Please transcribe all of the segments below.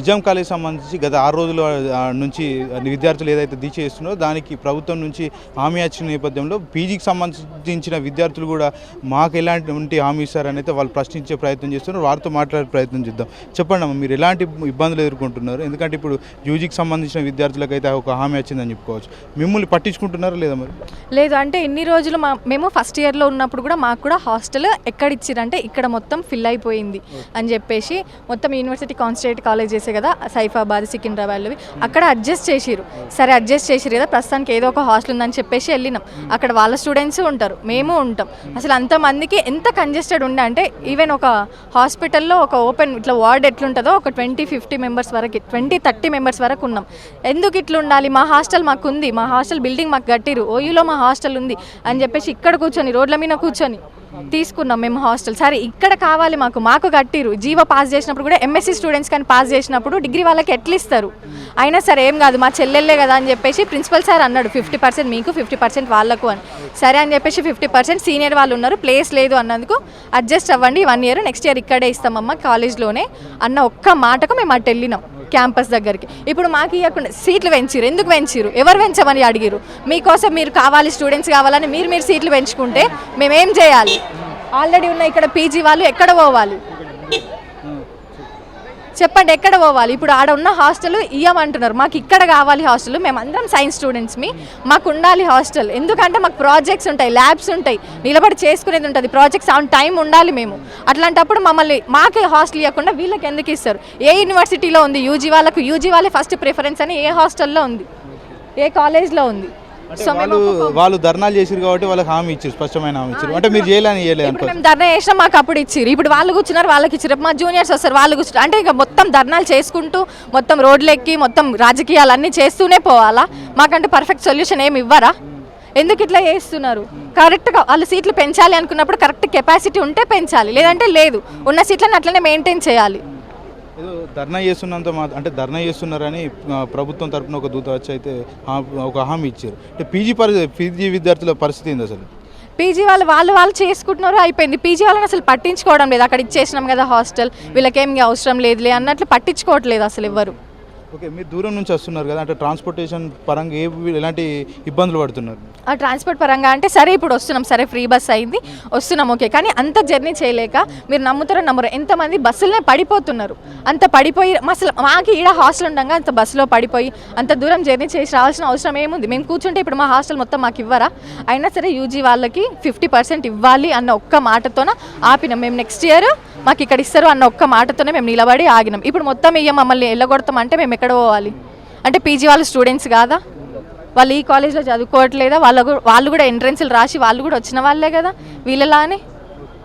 Nizam college సంబంధించి గత ఆరు రోజుల నుంచి విద్యార్థులు ఏదైతే దీక్ష చేస్తున్నారో దానికి ప్రభుత్వం నుంచి హామీ వచ్చిన నేపథ్యంలో పీజీకి సంబంధించిన విద్యార్థులు కూడా మాకు ఎలాంటి హామీ ఇస్తారని అయితే వాళ్ళు ప్రశ్నించే ప్రయత్నం చేస్తున్నారు. వారితో మాట్లాడే ప్రయత్నం చేద్దాం. చెప్పండి అమ్మ మీరు ఎలాంటి ఇబ్బందులు ఎదుర్కొంటున్నారు? ఎందుకంటే ఇప్పుడు యూజీకి సంబంధించిన విద్యార్థులకు అయితే ఒక హామీ వచ్చిందని చెప్పుకోవచ్చు. మిమ్మల్ని పట్టించుకుంటున్నారా లేదా మరి? లేదు అంటే ఇన్ని రోజులు మా మేము ఫస్ట్ ఇయర్లో ఉన్నప్పుడు కూడా మాకు కూడా హాస్టల్ ఎక్కడ ఇచ్చిరంటే ఇక్కడ మొత్తం ఫిల్ అయిపోయింది అని చెప్పేసి మొత్తం యూనివర్సిటీ కాన్స్టిట్యూట్ కాలేజెసే కదా సైఫాబాద్ సికింద్రాబాద్వి అక్కడ అడ్జస్ట్ చేసిరు సరే అడ్జస్ట్ చేసిరు కదా ప్రస్తుతానికి ఏదో ఒక హాస్టల్ ఉందని చెప్పేసి వెళ్ళినాం. అక్కడ వాళ్ళ స్టూడెంట్స్ ఉంటారు మేము ఉంటాం. అసలు అంతమందికి ఎంత కంజెస్టెడ్ ఉండే అంటే ఈవెన్ ఒక హాస్పిటల్లో ఒక ఓపెన్ ఇట్లా వార్డ్ ఎట్లుంటుందో ఒక ట్వంటీ ఫిఫ్టీ మెంబర్స్ వరకు ట్వంటీ థర్టీ మెంబర్స్ వరకు ఉన్నాం. ఎందుకు ఇట్లా ఉండాలి? మా హాస్టల్ మాకు ఉంది మా హాస్టల్ బిల్డింగ్ మాకు కట్టిరు ఓయూలో మా హాస్టల్ ఉంది అని చెప్పేసి ఇక్కడ కూర్చొని రోడ్ల మీద కూర్చొని. తీసుకున్నాం మేము హాస్టల్ సరే ఇక్కడ కావాలి మాకు మాకు కట్టిరు. జీవో పాస్ చేసినప్పుడు కూడా ఎంఎస్సీ స్టూడెంట్స్ కానీ పాస్ చేసినప్పుడు డిగ్రీ వాళ్ళకి ఎట్లా ఇస్తారు. అయినా సరే ఏం కాదు మా చెల్లెళ్ళే కదా అని చెప్పేసి ప్రిన్సిపల్ సార్ అన్నాడు ఫిఫ్టీ పర్సెంట్ మీకు ఫిఫ్టీ పర్సెంట్ వాళ్ళకు అని. సరే అని చెప్పేసి ఫిఫ్టీ పర్సెంట్ సీనియర్ వాళ్ళు ఉన్నారు ప్లేస్ లేదు అన్నందుకు అడ్జస్ట్ అవ్వండి వన్ ఇయర్ నెక్స్ట్ ఇయర్ ఇక్కడే ఇస్తామమ్మా కాలేజ్లోనే అన్న ఒక్క మాటకు మేము అటు వెళ్ళినాం. క్యాంపస్ దగ్గరికి. ఇప్పుడు మాకు ఇవ్వకుండా సీట్లు పెంచిరు ఎందుకు పెంచిరు ఎవరు పెంచమని అడిగిరు మీకోసం మీరు కావాలి స్టూడెంట్స్ కావాలని మీరు మీరు సీట్లు పెంచుకుంటే మేమేం చేయాలి? ఆల్రెడీ ఉన్న ఇక్కడ పీజీ వాళ్ళు ఎక్కడ పోవాలి? చెప్పండి ఎక్కడ పోవాలి? ఇప్పుడు ఆడ ఉన్న హాస్టల్ ఇయ్యమంటున్నారు. మాకు ఇక్కడ కావాలి హాస్టల్ మేము అందరం సైన్స్ స్టూడెంట్స్ మీ. మాకు ఉండాలి హాస్టల్. ఎందుకంటే మాకు ప్రాజెక్ట్స్ ఉంటాయి ల్యాబ్స్ ఉంటాయి. నిలబడి చేసుకునేది ఉంటుంది. ప్రాజెక్ట్స్ ఆన్ టైం ఉండాలి మేము. అట్లాంటప్పుడు మమ్మల్ని మాకే హాస్టల్ ఇవ్వకుండా వీళ్ళకి ఎందుకు ఇస్తారు? ఏ యూనివర్సిటీలో ఉంది? యూజీ వాళ్ళకు యూజీ వాళ్ళే ఫస్ట్ ప్రిఫరెన్స్ అని ఏ హాస్టల్లో ఉంది? ఏ కాలేజ్లో ఉంది? వాళ్ళు వాళ్ళు ధర్నాలు చేసిరు కాబట్టి వాళ్ళకి హామీ ఇచ్చారు స్పష్టమైన హామీ ఇచ్చారు అంటే మీరు చేయాలని చేయలేదు మేము ధర్నా చేసినా మాకు అప్పుడు ఇచ్చిర్రు. ఇప్పుడు వాళ్ళు కూర్చున్నారు వాళ్ళకి ఇచ్చారు మా జూనియర్స్ వస్తారు వాళ్ళు కూర్చున్నారు. అంటే ఇక మొత్తం ధర్నాలు చేసుకుంటూ మొత్తం రోడ్లు ఎక్కి మొత్తం రాజకీయాలు అన్నీ చేస్తూనే పోవాలా? మాకంటే పర్ఫెక్ట్ సొల్యూషన్ ఏమి ఇవ్వరా? ఎందుకు ఇట్లా చేస్తున్నారు? కరెక్ట్గా వాళ్ళు సీట్లు పెంచాలి అనుకున్నప్పుడు కరెక్ట్ కెపాసిటీ ఉంటే పెంచాలి. లేదంటే లేదు. ఉన్న సీట్లను అట్లనే మెయింటైన్ చేయాలి. ఏదో ధర్నా చేస్తున్నంత మా అంటే ధర్నా చేస్తున్నారని ప్రభుత్వం తరపున ఒక దూత వచ్చి అయితే ఒక హామీ ఇచ్చారు. అంటే పీజీ పరిస్థితి పీజీ విద్యార్థుల పరిస్థితి ఏంది అసలు? పీజీ వాళ్ళు వాళ్ళు వాళ్ళు చేసుకుంటున్నారు అయిపోయింది. పీజీ వాళ్ళని అసలు పట్టించుకోవడం లేదు. అక్కడ ఇచ్చేసినాం కదా హాస్టల్ వీళ్ళకేం అవసరం లేదులే అన్నట్లు పట్టించుకోవట్లేదు అసలు ఎవ్వరు. ఓకే మీరు దూరం నుంచి వస్తున్నారు కదా అంటే ట్రాన్స్పోర్టేషన్ పరంగా ఏ ఎలాంటి ఇబ్బందులు పడుతున్నారు? ఆ ట్రాన్స్పోర్ట్ పరంగా అంటే సరే ఇప్పుడు వస్తున్నాం సరే ఫ్రీ బస్ అయింది వస్తున్నాం ఓకే కానీ అంత జర్నీ చేయలేక మీరు నమ్ముతారో నమ్మరు ఎంతమంది బస్సులనే పడిపోతున్నారు. అంత పడిపోయి అసలు మాకు ఈడ హాస్టల్ ఉండగా అంత బస్సులో పడిపోయి అంత దూరం జర్నీ చేసి రావాల్సిన అవసరం ఏముంది? మేము కూర్చుంటే ఇప్పుడు మా హాస్టల్ మొత్తం మాకు ఇవ్వరా? అయినా సరే యూజీ వాళ్ళకి ఫిఫ్టీ పర్సెంట్ ఇవ్వాలి అన్న ఒక్క మాటతోన ఆపినాం. మేము నెక్స్ట్ ఇయర్ మాకు ఇక్కడ ఇస్తారు అన్న ఒక్క మాటతోనే మేము నిలబడి ఆగినాం. ఇప్పుడు మొత్తం ఇయ్య మమ్మల్ని వెళ్ళగొడతాం అంటే మేము ఎక్కడ పోవాలి? అంటే పీజీ వాళ్ళు స్టూడెంట్స్ కాదా? వాళ్ళు ఈ కాలేజ్లో చదువుకోవట్లేదా? వాళ్ళ వాళ్ళు కూడా ఎంట్రన్స్లు రాసి వాళ్ళు కూడా వచ్చిన వాళ్ళే కదా? వీళ్ళలానే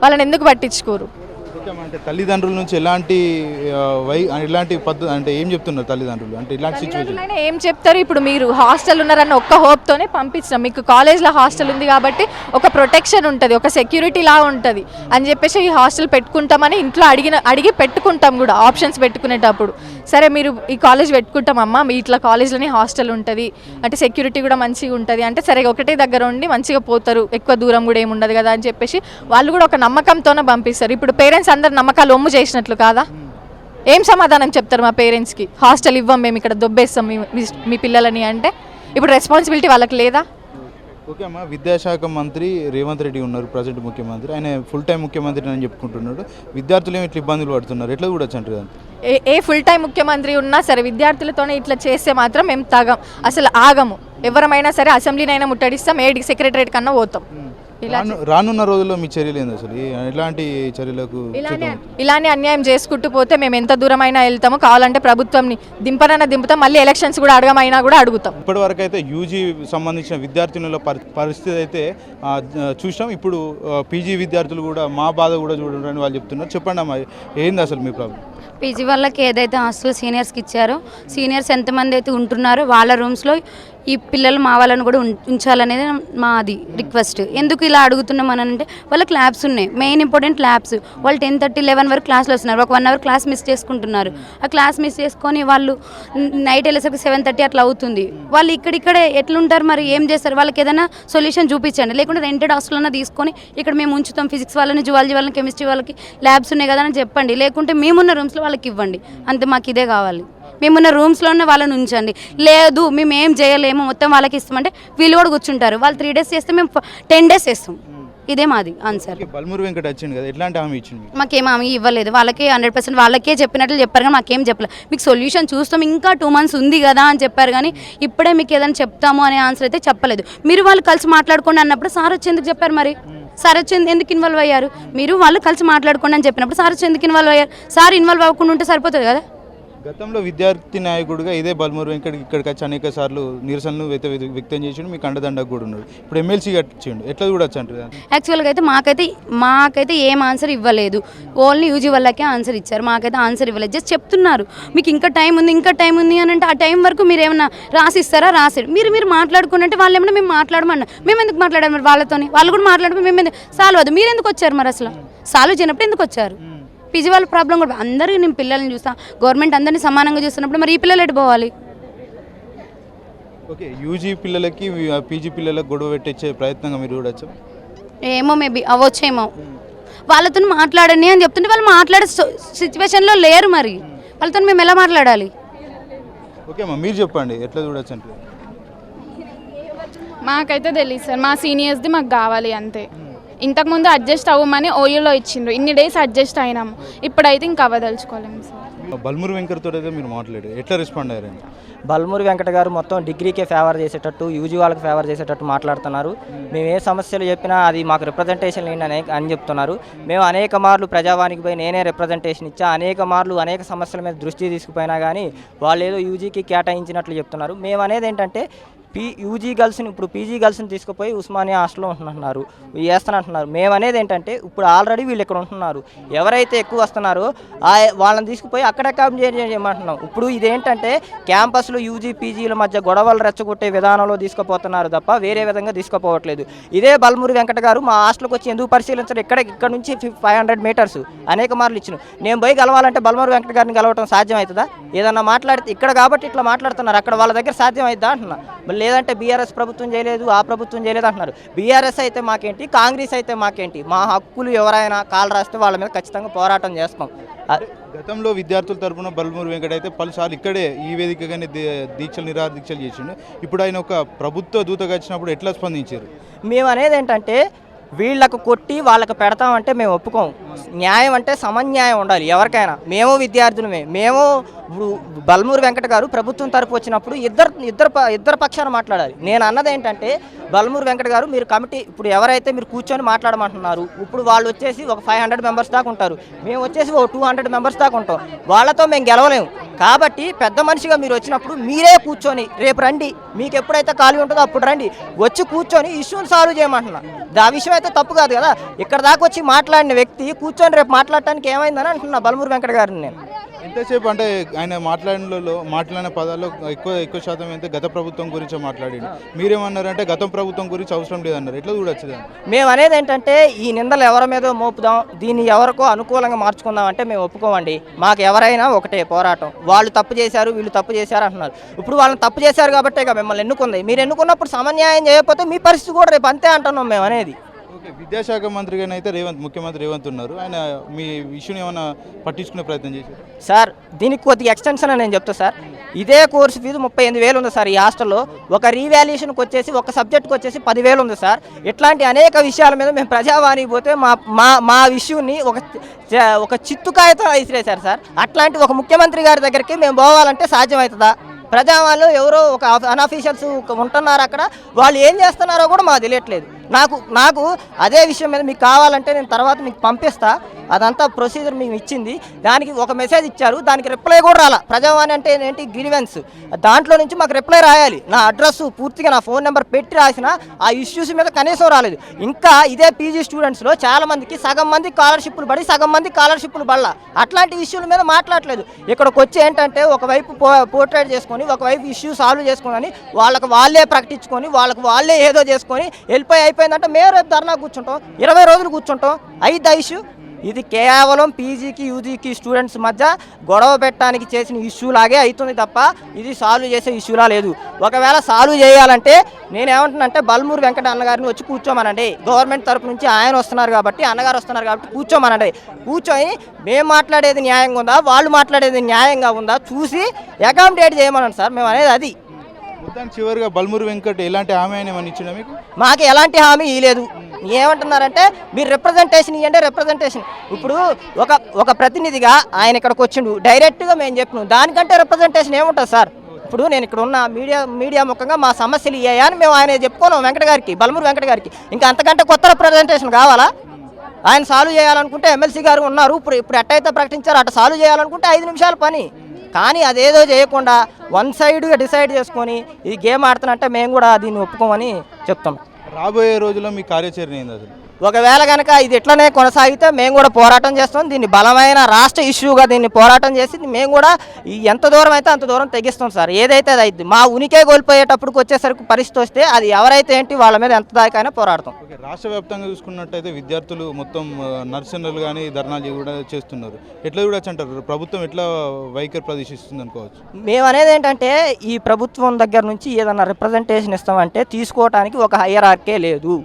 వాళ్ళని ఎందుకు పట్టించుకోరు? అంటే తల్లిదండ్రుల నుంచి ఎలాంటి వై ఎలాంటి పద్ధతి అంటే ఏం చెప్తున్నారు తల్లిదండ్రులు? అంటే ఇలాంటి సిచ్యువేషన్ ఏం చెప్తారు? ఇప్పుడు మీరు హాస్టల్ ఉన్నారన్న ఒక్క హోప్తోనే పంపించినాం మీకు కాలేజ్లో హాస్టల్ ఉంది కాబట్టి ఒక ప్రొటెక్షన్ ఉంటుంది ఒక సెక్యూరిటీ లా ఉంటుంది అని చెప్పేసి ఈ హాస్టల్ పెట్టుకుంటామని ఇంట్లో అడిగిన అడిగి పెట్టుకుంటాం కూడా ఆప్షన్స్ పెట్టుకునేటప్పుడు. సరే మీరు ఈ కాలేజ్ పెట్టుకుంటామమ్మా మీ ఇట్లా కాలేజ్లోనే హాస్టల్ ఉంటుంది అంటే సెక్యూరిటీ కూడా మంచిగా ఉంటుంది అంటే సరే ఒకటే దగ్గర ఉండి మంచిగా పోతారు ఎక్కువ దూరం కూడా ఏమి ఉండదు కదా అని చెప్పేసి వాళ్ళు కూడా ఒక నమ్మకంతోనే పంపిస్తారు. ఇప్పుడు పేరెంట్స్ అందరు నమ్మకాలు ఒమ్ము చేసినట్లు కాదా? ఏం సమాధానం చెప్తారు మా పేరెంట్స్కి? హాస్టల్ ఇవ్వం మేము ఇక్కడ దొబ్బేస్తాం మీ మీ- మీ పిల్లలని అంటే? ఇప్పుడు రెస్పాన్సిబిలిటీ వాళ్ళకి లేదా? ఓకే అమ్మా. విద్యాశాఖ మంత్రి రేవంత్ రెడ్డి ఉన్నారు ప్రజెంట్ ముఖ్యమంత్రి. ఆయన ఫుల్ టైం ముఖ్యమంత్రి అని చెప్పుకుంటున్నాడు. విద్యార్థులు ఏమి ఇట్లా ఇబ్బందులు పడుతున్నారు? ఎట్లా చూడొచ్చు అంటారు ఏ ఏ ఫుల్ టైం ముఖ్యమంత్రి ఉన్నా సరే విద్యార్థులతోనే ఇట్లా చేస్తే మాత్రం మేము తగం. అసలు ఆగము. ఎవరమైనా సరే అసెంబ్లీనైనా ముట్టడిస్తాం ఏ సెక్రటరేట్ కన్నా పోతాం. రానున్న రోజుల్లో మీ చర్యలు ఏంది అసలు? ఎలాంటి చర్యలకు ఇలానే ఇలానే అన్యాయం చేసుకుంటూ పోతే మేము ఎంత దూరమైనా వెళ్తామో కావాలంటే ప్రభుత్వంని దింపనన్నా దింపుతాం మళ్ళీ ఎలక్షన్స్ కూడా అడగమైనా కూడా అడుగుతాం. ఇప్పటి వరకు అయితే యూజీ సంబంధించిన విద్యార్థినుల పరి- పరిస్థితి అయితే చూసాం ఇప్పుడు పీజీ విద్యార్థులు కూడా మా బాధ కూడా చూడండి వాళ్ళు చెప్తున్నారు. చెప్పండి అమ్మా ఏంది అసలు మీ ప్రాబ్లం? పీజీ వాళ్ళకి ఏదైతే హాస్టల్ సీనియర్స్కి ఇచ్చారో సీనియర్స్ ఎంతమంది అయితే ఉంటున్నారో వాళ్ళ రూమ్స్లో ఈ పిల్లలు మా వాళ్ళని కూడా ఉం- ఉంచాలనేది మాది రిక్వెస్ట్. ఎందుకు ఇలా అడుగుతున్నాం అని అంటే వాళ్ళకి ల్యాబ్స్ ఉన్నాయి. Main important labs. వాళ్ళు టెన్ థర్టీ లెవెన్ వరకు క్లాస్లో వస్తున్నారు. ఒక వన్ అవర్ క్లాస్ మిస్ చేసుకుంటున్నారు. ఆ క్లాస్ మిస్ చేసుకొని వాళ్ళు నైట్ వెళ్ళేసరికి సెవెన్ థర్టీ అట్లా అవుతుంది. వాళ్ళు ఇక్కడిక్కడే ఎట్లుంటారు మరి? ఏం చేస్తారు? వాళ్ళకి ఏదైనా సొల్యూషన్ చూపించండి. లేకుంటే రెంటెడ్ హాస్టల్ అన్న తీసుకొని ఇక్కడ మేము ఉంచుతాం. ఫిజిక్స్ వాళ్ళని జువాలజీ వాళ్ళని కెమిస్ట్రీ వాళ్ళకి ల్యాబ్స్ ఉన్నాయి కదా అని చెప్పండి. లేకుంటే మేమున్న రూమ్స్ రూమ్స్లో వాళ్ళకి ఇవ్వండి. అంతే మాకు ఇదే కావాలి. మేమున్న రూమ్స్లోనే వాళ్ళని ఉంచండి. లేదు మేము ఏం చేయలేము మొత్తం వాళ్ళకి ఇస్తామంటే వీళ్ళు కూడా కూర్చుంటారు. వాళ్ళు త్రీ డేస్ చేస్తే మేము టెన్ డేస్ చేస్తాం. ఇదే మాది ఆన్సర్ ఓకే, బల్మూరు వెంకట వచ్చింది కదా ఎట్లాంటి హామీ ఇచ్చింది మీకు? మాకేం హామీ ఇవ్వలేదు వాళ్ళకే హండ్రెడ్ పర్సెంట్ వాళ్ళకే చెప్పినట్లు చెప్పారు కానీ మాకేం చెప్పలేదు మీకు సొల్యూషన్ చూస్తాం ఇంకా టూ మంత్స్ ఉంది కదా అని చెప్పారు కానీ ఇప్పుడే మీకు ఏదైనా చెప్తాము అనే ఆన్సర్ అయితే చెప్పలేదు. మీరు వాళ్ళు కలిసి మాట్లాడుకోండి అన్నప్పుడు సార్ వచ్చి ఎందుకు చెప్పారు మరి? సార్ వచ్చి ఎందుకు ఇన్వాల్వ్ అయ్యారు? మీరు వాళ్ళు కలిసి మాట్లాడుకోండి అని చెప్పినప్పుడు సార్ వచ్చి ఎందుకు ఇన్వాల్వ్ అయ్యారు? సార్ ఇన్వాల్వ్ అవ్వకుండా ఉంటే సరిపోతుంది కదా? గతంలో విద్యార్థి నాయకుడిగా ఇదే బల్మూరు వెంకట ఇక్కడికి వచ్చి అనేక సార్లు నిరసనలు వ్యక్త చేసిండు. మీకు అండదండగా కూడా ఉన్నాడు. ఇప్పుడు ఎమ్మెల్సీగా వచ్చిండు ఎట్లా చూడొచ్చు అంటారు దాన్ని? యాక్చువల్గా అయితే మాకైతే మాకైతే ఏం ఆన్సర్ ఇవ్వలేదు. ఓన్లీ యూజీ వాళ్ళకే ఆన్సర్ ఇచ్చారు. మాకైతే ఆన్సర్ ఇవ్వలేదు. జస్ట్ చెప్తున్నారు. మీకు ఇంకా టైం ఉంది ఇంకా టైం ఉంది అని అంటే ఆ టైం వరకు మీరు ఏమన్నా రాసిస్తారా? రాసారు. మీరు మీరు మాట్లాడుకుని అంటే వాళ్ళు ఏమన్నా మేము మాట్లాడమన్నా. మేము ఎందుకు మాట్లాడారు మరి వాళ్ళతోని? వాళ్ళు కూడా మాట్లాడము మేము ఎందుకు సాల్వ్ అది మీరు ఎందుకు వచ్చారు మరి అసలు? సాల్వ్ చేయనప్పుడు ఎందుకు వచ్చారు? పీజీ వాళ్ళ ప్రాబ్లం కూడా. అందరికీ నేను పిల్లల్ని చూస్తా. గవర్నమెంట్ అందరినీ సమానంగా చూస్తున్నప్పుడు మరి ఈ పిల్లలు ఎటు పోవాలి? ఓకే యూజీ పిల్లలకి పీజీ పిల్లలకు గొడవ పెట్టించే ప్రయత్నంగా మీరు చూడొచ్చు ఏమో మేబీ అవ్వచ్చేమో వాళ్ళతో మాట్లాడని అని చెప్తుంటే వాళ్ళు మాట్లాడే సిచ్యువేషన్లో లేరు మరి. వాళ్ళతో మేము ఎలా మాట్లాడాలి? ఓకే అమ్మా మీరు చెప్పండి ఎట్లా చూడొచ్చు అంటే? మాకైతే తెలియదు సార్. మా సీనియర్స్ది మాకు కావాలి అంతే. ఇంతకుముందు అడ్జస్ట్ అవ్వమని ఓయూలో ఇచ్చిండ్రు. ఇన్ని డేస్ అడ్జస్ట్ అయినాం ఇప్పుడైతే ఇంకా అవ్వదలుచుకోలేము సార్. బల్మూరు వెంకటతో అయితే మీరు మాట్లాడారు. ఎట్లా రెస్పాండ్ అయ్యారండి బల్మూరి వెంకట గారు మొత్తం డిగ్రీకే ఫేవర్ చేసేటట్టు యూజీ వాళ్ళకి ఫేవర్ చేసేటట్టు మాట్లాడుతున్నారు. మేము. ఏ సమస్యలు చెప్పినా అది మాకు రిప్రజెంటేషన్ అనే అని చెప్తున్నారు. మేము అనేక మార్లు ప్రజావానికి పోయి నేనే రిప్రజెంటేషన్ ఇచ్చా అనేక మార్లు అనేక సమస్యల మీద దృష్టి తీసుకుపోయినా కానీ వాళ్ళు ఏదో యూజీకి కేటాయించినట్లు చెప్తున్నారు. మేము అనేది ఏంటంటే పీ యూజీ గర్ల్స్ని ఇప్పుడు పీజీ గర్ల్స్ని తీసుకుపోయి ఉస్మానియా హాస్టల్లో ఉంటున్నారు. చేస్తానంటున్నారు మేము అనేది ఏంటంటే ఇప్పుడు ఆల్రెడీ వీళ్ళు ఇక్కడ ఉంటున్నారు. ఎవరైతే ఎక్కువ వస్తున్నారో ఆ వాళ్ళని తీసుకుపోయి అక్కడ అకామిడేట్ చేయమంటున్నాం. ఇప్పుడు ఇదేంటంటే క్యాంపస్లో యూజీ పీజీల మధ్య గొడవలు రెచ్చగొట్టే విధానంలో తీసుకుపోతున్నారు తప్ప వేరే విధంగా తీసుకుపోవట్లేదు. ఇదే బల్మూరి వెంకట గారు మా హాస్టల్కి వచ్చి ఎందుకు పరిశీలించరు? ఇక్కడ ఇక్కడ నుంచి ఫైవ్ హండ్రెడ్ మీటర్స్ అనేక మార్లు ఇచ్చిన నేను పోయి గెలవాలంటే బల్మూరి వెంకట గారిని గెలవడం సాధ్యం అవుతుందా ఏదన్నా మాట్లాడితే ఇక్కడ కాబట్టి ఇట్లా మాట్లాడుతున్నారు. అక్కడ వాళ్ళ దగ్గర సాధ్యం అవుతుందా అంటున్నా. మళ్ళీ లేదంటే బీఆర్ఎస్ ప్రభుత్వం చేయలేదు ఆ ప్రభుత్వం చేయలేదు అంటున్నారు. బీఆర్ఎస్ అయితే మాకేంటి కాంగ్రెస్ అయితే మాకేంటి? మా హక్కులు ఎవరైనా కాలు రాస్తే వాళ్ళ మీద ఖచ్చితంగా పోరాటం చేస్తాం. గతంలో విద్యార్థుల తరపున బల్మూరు వెంకట అయితే పలుసార్లు ఇక్కడే ఈ వేదికగానే దీక్షలు నిరాహార దీక్షలు చేసిండు. ఇప్పుడు ఆయన ఒక ప్రభుత్వ దూతగా వచ్చినప్పుడు ఎట్లా స్పందించారు? మేము అనేది ఏంటంటే వీళ్ళకు కొట్టి వాళ్ళకు పెడతామంటే మేము ఒప్పుకోము న్యాయం అంటే సమన్యాయం ఉండాలి ఎవరికైనా. మేము విద్యార్థులమే. మేము ఇప్పుడు బల్మూరు వెంకట గారు ప్రభుత్వం తరపు వచ్చినప్పుడు ఇద్దరు ఇద్దరు ఇద్దరు పక్షాన మాట్లాడాలి. నేను అన్నది ఏంటంటే బల్మూరు వెంకట గారు మీరు కమిటీ ఇప్పుడు ఎవరైతే మీరు కూర్చొని మాట్లాడమంటున్నారు ఇప్పుడు వాళ్ళు వచ్చేసి ఒక ఫైవ్ హండ్రెడ్ మెంబర్స్ దాకా ఉంటారు. మేము వచ్చేసి ఒక టూ హండ్రెడ్ మెంబర్స్ దాకా ఉంటాం. వాళ్ళతో మేము గెలవలేము కాబట్టి పెద్ద మనిషిగా మీరు వచ్చినప్పుడు మీరే కూర్చొని రేపు రండి మీకు ఎప్పుడైతే ఖాళీ ఉంటుందో అప్పుడు రండి వచ్చి కూర్చొని ఇష్యూని సాల్వ్ చేయమంటున్నా. ఆ విషయం అయితే తప్పు కాదు కదా. ఇక్కడ దాకా వచ్చి మాట్లాడిన వ్యక్తి కూర్చొని రేపు మాట్లాడటానికి ఏమైందని అంటున్నా బల్మూరు వెంకట గారిని నేను. ఎంతసేపు అంటే ఆయన మాట్లాడినలో మాట్లాడిన పదాల్లో ఎక్కువ ఎక్కువ శాతం అయితే గత ప్రభుత్వం గురించి మాట్లాడిండు. మీరేమన్నారంటే గత ప్రభుత్వం గురించి అవసరం లేదన్నారు. ఎట్లా చూడొచ్చు మేము అనేది ఏంటంటే ఈ నిందలు ఎవరి మీదో మోపుదాం దీన్ని ఎవరికో అనుకూలంగా మార్చుకుందాం అంటే మేము ఒప్పుకోమండి. మాకు ఎవరైనా ఒకటే పోరాటం. వాళ్ళు తప్పు చేశారు వీళ్ళు తప్పు చేశారు అంటున్నారు. ఇప్పుడు వాళ్ళని తప్పు చేశారు కాబట్టి మిమ్మల్ని ఎన్నుకుంది. మీరు ఎన్నుకున్నప్పుడు సమన్యాయం చేయకపోతే మీ పరిస్థితి కూడా రేపు అంతే అంటున్నాం మేము అనేది. విద్యాశాఖ మంత్రిగా అయితే రేవంత్ ముఖ్యమంత్రి రేవంత్ ఉన్నారు. ఆయన మీ ఇష్యూని ఏమైనా పట్టించుకునే ప్రయత్నం చేశారు? సార్ దీనికి కొద్దిగా ఎక్స్టెన్షన్ అని నేను చెప్తా సార్. ఇదే కోర్సు ఫీజు ముప్పై ఎనిమిది వేలు ఉంది సార్ ఈ హాస్టల్లో. ఒక రీవాల్యుయేషన్కి వచ్చేసి ఒక సబ్జెక్ట్కి వచ్చేసి పదివేలు ఉంది సార్. ఇట్లాంటి అనేక విషయాల మీద మేము ప్రజావాణికి పోతే మా మా మా ఇష్యూని ఒక ఒక చిత్తుకాయతో విసిరేశారు సార్. అట్లాంటి ఒక ముఖ్యమంత్రి గారి దగ్గరికి మేము పోవాలంటే సాధ్యమవుతుందా? ప్రజావాళ్ళు ఎవరో ఒక అన్అఫీషియల్స్ ఉంటున్నారు అక్కడ. వాళ్ళు ఏం చేస్తున్నారో కూడా మాకు తెలియట్లేదు. నాకు నాకు అదే విషయం మీద మీకు కావాలంటే నేను తర్వాత మీకు పంపిస్తా. అదంతా ప్రొసీజర్ మీకు ఇచ్చింది. దానికి ఒక మెసేజ్ ఇచ్చారు. దానికి రిప్లై కూడా రాలా. ప్రజావాణి అంటే ఏంటి? గ్రీవెన్స్. దాంట్లో నుంచి మాకు రిప్లై రాయాలి. నా అడ్రస్ పూర్తిగా నా ఫోన్ నెంబర్ పెట్టి రాసిన ఆ ఇష్యూస్ మీద కనీసం రాలేదు. ఇంకా ఇదే పీజీ స్టూడెంట్స్లో చాలా మందికి సగం మంది స్కాలర్షిప్లు పడి సగం మంది స్కాలర్షిప్లు పడాల. అట్లాంటి ఇష్యూల మీద మాట్లాడలేదు. ఇక్కడికి వచ్చి ఏంటంటే ఒకవైపు పో పోర్ట్రేట్ చేసుకొని ఒకవైపు ఇష్యూ సాల్వ్ చేసుకొని వాళ్ళకి వాళ్ళే ప్రకటించుకొని వాళ్ళకి వాళ్ళే ఏదో చేసుకొని వెళ్ళిపోయి అయిపోయిందంటే మేము రేపు ధర్నా కూర్చుంటాం. ఇరవై రోజులు కూర్చుంటాం. అయితే ఇష్యూ ఇది కేవలం పీజీకి యూజీకి స్టూడెంట్స్ మధ్య గొడవ పెట్టడానికి చేసిన ఇష్యూ లాగే అవుతుంది తప్ప ఇది సాల్వ్ చేసే ఇష్యూలా లేదు. ఒకవేళ సాల్వ్ చేయాలంటే నేనేమంటున్నానంటే బల్మూరు వెంకట అన్నగారిని వచ్చి కూర్చోమనండి. గవర్నమెంట్ తరపు నుంచి ఆయన వస్తున్నారు కాబట్టి అన్నగారు వస్తున్నారు కాబట్టి కూర్చోమనండి. కూర్చొని మేము మాట్లాడేది న్యాయంగా ఉందా? వాళ్ళు మాట్లాడేది న్యాయంగా ఉందా? చూసి అకామిడేట్ చేయమనండి సార్. మేము అనేది అది. చివరిగా బల్మూరు వెంకట్ ఎలాంటి హామీ అని ఏమని ఇచ్చిన మీకు? మాకు ఎలాంటి హామీ ఇవ్వలేదు ఏమంటున్నారంటే మీరు రిప్రజెంటేషన్ ఇవ్వండి రిప్రజెంటేషన్ ఇప్పుడు ఒక ఒక ప్రతినిధిగా ఆయన ఇక్కడికి వచ్చిండు. డైరెక్ట్గా మేము చెప్పినాం. దానికంటే రిప్రజెంటేషన్ ఏముంటుంది సార్? ఇప్పుడు నేను ఇక్కడ ఉన్న మీడియా మీడియా ముఖంగా మా సమస్యలు ఇయ్యాయి అని మేము ఆయన చెప్పుకోను వెంకట గారికి బలమూరు వెంకట గారికి. ఇంకా అంతకంటే కొత్త రిప్రజెంటేషన్ కావాలా? ఆయన సాల్వ్ చేయాలనుకుంటే ఎమ్మెల్సీ గారు ఉన్నారు. ఇప్పుడు ఇప్పుడు ఎట్టయితే ప్రకటించారో అట్ట సాల్వ్ చేయాలనుకుంటే ఐదు నిమిషాల పని. కానీ అదేదో చేయకుండా వన్ సైడ్గా డిసైడ్ చేసుకొని ఈ గేమ్ ఆడుతున్నట్టే మేము కూడా దీన్ని ఒప్పుకోమని చెప్తున్నాం. రాబోయే రోజుల్లో మీ కార్యాచరణ ఏంది అసలు? ఒకవేళ కనుక ఇది ఇట్లనే కొనసాగితే మేము కూడా పోరాటం చేస్తాం. దీన్ని బలమైన రాష్ట్ర ఇష్యూగా దీన్ని పోరాటం చేసి మేము కూడా ఎంత దూరం అయితే అంత దూరం తెగిస్తాం సార్. ఏదైతే అది అయింది మా ఉనికే కోల్పోయేటప్పటికి వచ్చేసరికి పరిస్థితి వస్తే అది ఎవరైతే ఏంటి వాళ్ళ మీద ఎంత దాకైనా పోరాడతాం. రాష్ట్ర వ్యాప్తంగా చూసుకున్నట్టయితే విద్యార్థులు మొత్తం ఆ, నర్సరీలు కానీ ధర్నాలు కూడా చేస్తున్నారు. ఎట్లా చూడొచ్చు అంటారు ప్రభుత్వం ఎట్లా వైఖరి ప్రదర్శిస్తుంది అనుకోవచ్చు? మేము అనేది ఏంటంటే ఈ ప్రభుత్వం దగ్గర నుంచి ఏదన్నా రిప్రజెంటేషన్ ఇస్తామంటే తీసుకోవడానికి ఒక హయ్యర్ ఆర్కే లేదు.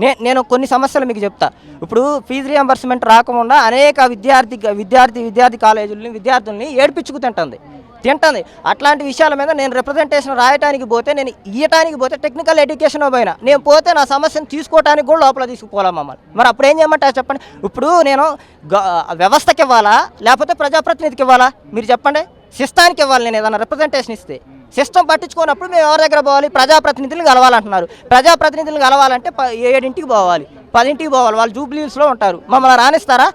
నే నేను కొన్ని సమస్యలు మీకు చెప్తా. ఇప్పుడు ఫీజు రియంబర్స్మెంట్ రాకుండా అనేక విద్యార్థి విద్యార్థి విద్యార్థి కాలేజీలని విద్యార్థుల్ని ఏడిపించుకు తింటుంది. తింటుంది. అట్లాంటి విషయాల మీద నేను రిప్రజెంటేషన్ రాయడానికి పోతే నేను ఇయ్యటానికి పోతే టెక్నికల్ ఎడ్యుకేషన్ పోయినా. నేను పోతే నా సమస్యను తీసుకోవడానికి కూడా లోపల తీసుకుపోవాలి మమ్మల్ని. మరి అప్పుడు ఏం చేయమంటారు చెప్పండి? ఇప్పుడు నేను గ- వ్యవస్థకి ఇవ్వాలా? లేకపోతే ప్రజాప్రతినిధికి ఇవ్వాలా? మీరు చెప్పండి. శిస్తానికి ఇవ్వాలి నేను ఏదైనా రిప్రజెంటేషన్ ఇస్తే. సిస్టమ్ పట్టించుకున్నప్పుడు మేము ఎవరి దగ్గర పోవాలి? ప్రజాప్రతినిధులు కలవాలంటున్నారు. ప్రజాప్రతినిధులు కలవాలంటే ఏడింటికి పోవాలి. పదింటికి పోవాలి. వాళ్ళు జూబ్లీస్లో ఉంటారు. మమ్మల్ని రాణిస్తారా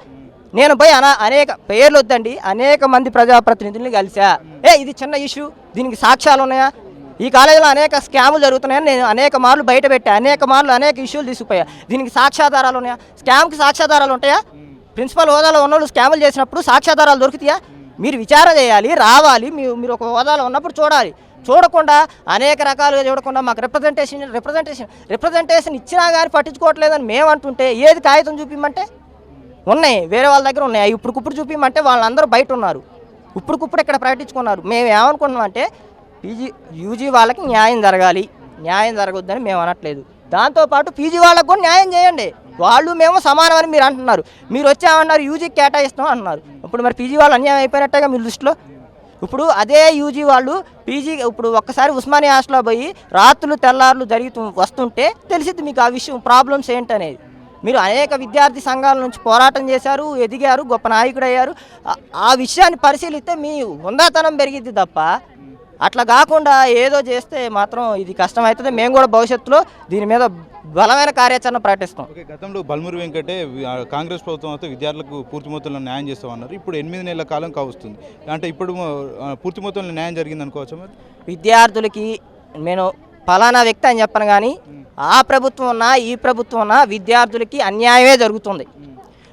నేను పోయి అనా అనేక పేర్లు వద్దండి. అనేక మంది ప్రజాప్రతినిధుల్ని కలిసా. ఏ ఇది చిన్న ఇష్యూ. దీనికి సాక్ష్యాలు ఉన్నాయా? ఈ కాలేజీలో అనేక స్కాములు జరుగుతున్నాయని నేను అనేక మార్లు బయట పెట్టా. అనేక మార్లు అనేక ఇష్యూలు తీసుకుపోయా. దీనికి సాక్ష్యాధారాలు ఉన్నాయా? స్కామ్కి సాక్ష్యాధారాలు ఉంటాయా? ప్రిన్సిపల్ హోదాలో ఉన్నోళ్ళు స్కాములు చేసినప్పుడు సాక్ష్యాధారాలు దొరుకుతాయా? మీరు విచారణ చేయాలి రావాలి మీరు మీరు ఒక హోదాలో ఉన్నప్పుడు చూడాలి. చూడకుండా అనేక రకాలుగా చూడకుండా మాకు రిప్రజెంటేషన్ రిప్రజెంటేషన్ రిప్రజెంటేషన్ ఇచ్చినా కానీ పట్టించుకోవట్లేదని మేము అంటుంటే ఏది కాగితం చూపిమంటే ఉన్నాయి వేరే వాళ్ళ దగ్గర ఉన్నాయి. ఇప్పుడుకిప్పుడు చూపిమంటే వాళ్ళందరూ బయట ఉన్నారు. ఇప్పుడు కుప్పుడు ఇక్కడ ప్రకటించుకున్నారు. మేము ఏమనుకున్నాం అంటే పీజీ యూజీ వాళ్ళకి న్యాయం జరగాలి. న్యాయం జరగొద్దని మేము అనట్లేదు. దాంతోపాటు పీజీ వాళ్ళకు కూడా న్యాయం చేయండి. వాళ్ళు మేము సమానమని మీరు అంటున్నారు. మీరు వచ్చామన్నారు యూజీకి కేటాయిస్తాం అంటున్నారు. ఇప్పుడు మరి పీజీ వాళ్ళు అన్యాయం అయిపోయినట్టేగా మీ దృష్టిలో? ఇప్పుడు అదే యూజీ వాళ్ళు పీజీ ఇప్పుడు ఒక్కసారి ఉస్మానియా హాస్టల్లో పోయి రాత్రులు తెల్లారులు జరుగుతూ వస్తుంటే తెలిసింది మీకు ఆ విషయం ప్రాబ్లమ్స్ ఏంటనేది. మీరు అనేక విద్యార్థి సంఘాల నుంచి పోరాటం చేశారు ఎదిగారు గొప్ప నాయకుడు అయ్యారు ఆ- విషయాన్ని పరిశీలిస్తే మీ ఉందాతనం పెరిగిద్ది తప్ప అట్లా కాకుండా ఏదో చేస్తే మాత్రం ఇది కష్టమవుతుంది. మేము కూడా భవిష్యత్తులో దీని మీద బలమైన కార్యాచరణ ప్రకటిస్తాం. గతంలో బల్మూరు వెంకటే కాంగ్రెస్ ప్రభుత్వం అయితే విద్యార్థులకు పూర్తి మొత్తంలో న్యాయం చేస్తామన్నారు. ఇప్పుడు ఎనిమిది నెలల కాలం కావస్తుంది. అంటే ఇప్పుడు పూర్తి మొత్తంలో న్యాయం జరిగింది అనుకోవచ్చా మరి? విద్యార్థులకి నేను ఫలానా వ్యక్తి అని చెప్పను కానీ ఆ ప్రభుత్వం ఉన్నా ఈ ప్రభుత్వం ఉన్నా విద్యార్థులకి అన్యాయమే జరుగుతుంది.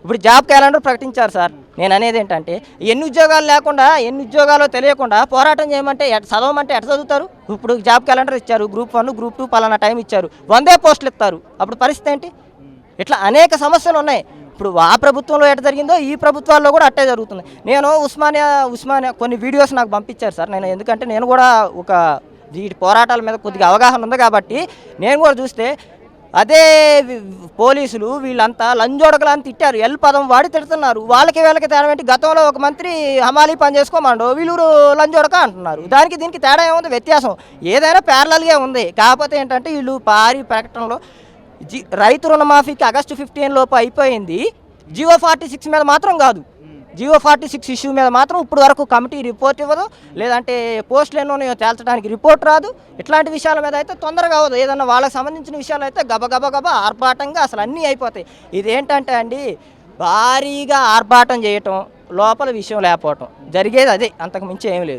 ఇప్పుడు జాబ్ క్యాలెండర్ ప్రకటించారు సార్. నేను అనేది ఏంటంటే ఎన్ని ఉద్యోగాలు లేకుండా ఎన్ని ఉద్యోగాలు తెలియకుండా పోరాటం చేయమంటే ఎట్ చదవమంటే ఎట చదువుతారు? ఇప్పుడు జాబ్ క్యాలెండర్ ఇచ్చారు గ్రూప్ వన్ గ్రూప్ టూ పలానా టైం ఇచ్చారు. వందే పోస్టులు ఇస్తారు. అప్పుడు పరిస్థితి ఏంటి? ఇట్లా అనేక సమస్యలు ఉన్నాయి. ఇప్పుడు ఆ ప్రభుత్వంలో ఎట జరిగిందో ఈ ప్రభుత్వాల్లో కూడా అట్టే జరుగుతుంది. నేను ఉస్మానియా ఉస్మానియా కొన్ని వీడియోస్ నాకు పంపించారు సార్. నేను ఎందుకంటే నేను కూడా ఒక వీటి పోరాటాల మీద కొద్దిగా అవగాహన ఉంది కాబట్టి నేను కూడా చూస్తే అదే పోలీసులు వీళ్ళంతా లంజోడకలని తిట్టారు. ఎల్ పదం వాడి తిడుతున్నారు. వాళ్ళకి వీళ్ళకి తేడా ఏంటి? గతంలో ఒక మంత్రి హమాలీ పని చేసుకోమండు. వీళ్ళు లంజోడక అంటున్నారు. దానికి దీనికి తేడా ఏముంది? వ్యత్యాసం. ఏదైనా ప్యారలల్గా ఉంది. కాకపోతే ఏంటంటే వీళ్ళు పారి ప్రకటనలో జి రైతు రుణమాఫీకి ఆగస్టు ఫిఫ్టీన్ లోపు అయిపోయింది. జియో ఫార్టీ సిక్స్ మీద మాత్రం కాదు. జియో ఫార్టీ సిక్స్ ఇష్యూ మీద మాత్రం ఇప్పుడు వరకు కమిటీ రిపోర్ట్ ఇవ్వదు. లేదంటే పోస్టులు ఎన్నో ఉన్నాయో తేల్చడానికి రిపోర్ట్ రాదు. ఇట్లాంటి విషయాల మీద అయితే తొందరగా అవ్వదు. ఏదన్నా వాళ్ళకి సంబంధించిన విషయాలు అయితే గబగబగబ గబ ఆర్భాటంగా అసలు అన్నీ అయిపోతాయి. ఇదేంటంటే అండి భారీగా ఆర్భాటం చేయటం లోపల విషయం లేకపోవటం. జరిగేది అదే అంతకు మించి ఏం లేదు.